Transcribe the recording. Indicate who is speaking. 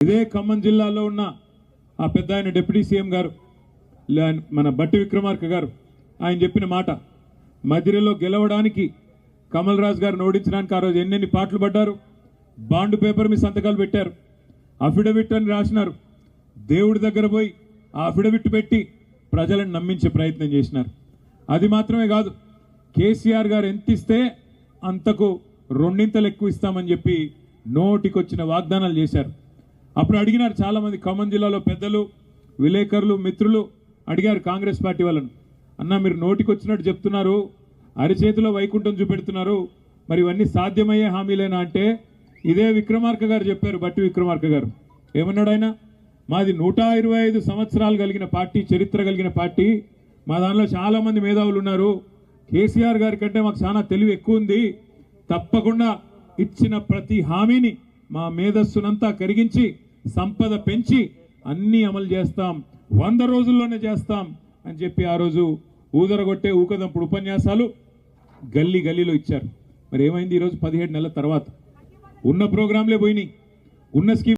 Speaker 1: ఇదే ఖమ్మం జిల్లాలో ఉన్న ఆ పెద్ద ఆయన డిప్యూటీ సీఎం గారు మన బట్టి విక్రమార్క గారు ఆయన చెప్పిన మాట మధ్యలో గెలవడానికి కమల్ రాజ్ గారిని ఓడించడానికి ఆ రోజు ఎన్నెన్ని పాటలు పడ్డారు బాండ్ పేపర్ మీ సంతకాలు పెట్టారు అఫిడవిట్ అని రాసినారు దేవుడి దగ్గర పోయి ఆ అఫిడవిట్ పెట్టి ప్రజలను నమ్మించే ప్రయత్నం చేసినారు. అది మాత్రమే కాదు కేసీఆర్ గారు ఎంత ఇస్తే అంతకు రెండింతలు ఎక్కువ ఇస్తామని చెప్పి నోటికొచ్చిన వాగ్దానాలు చేశారు. అప్పుడు అడిగినారు చాలామంది ఖమ్మం జిల్లాలో పెద్దలు విలేకరులు మిత్రులు. అడిగారు కాంగ్రెస్ పార్టీ వాళ్ళను. అన్న మీరు నోటికొచ్చినట్టు చెప్తున్నారు. అరిచేతిలో వైకుంఠం చూపెడుతున్నారు. మరి ఇవన్నీ సాధ్యమయ్యే హామీలేనా? అంటే ఇదే విక్రమార్క గారు చెప్పారు బట్టి విక్రమార్క గారు. ఏమన్నాడు ఆయన? మాది నూట ఇరవై ఐదు సంవత్సరాలు కలిగిన పార్టీ చరిత్ర కలిగిన పార్టీ. మా దానిలో చాలామంది మేధావులు ఉన్నారు. కేసీఆర్ గారి కంటే మాకు చాలా తెలివి ఎక్కువ ఉంది. తప్పకుండా ఇచ్చిన ప్రతి హామీని మా మేధస్సునంతా కరిగించి సంపద పెంచి అన్నీ అమలు చేస్తాం. వంద రోజుల్లోనే చేస్తాం అని చెప్పి ఆ రోజు ఊదరగొట్టే ఊకదంపుడు ఉపన్యాసాలు గల్లీ గల్లీలో ఇచ్చారు. మరి ఏమైంది ఈరోజు పదిహేడు నెలల తర్వాత? ఉన్న ప్రోగ్రాంలే పోయినాయి. ఉన్న స్కీమ్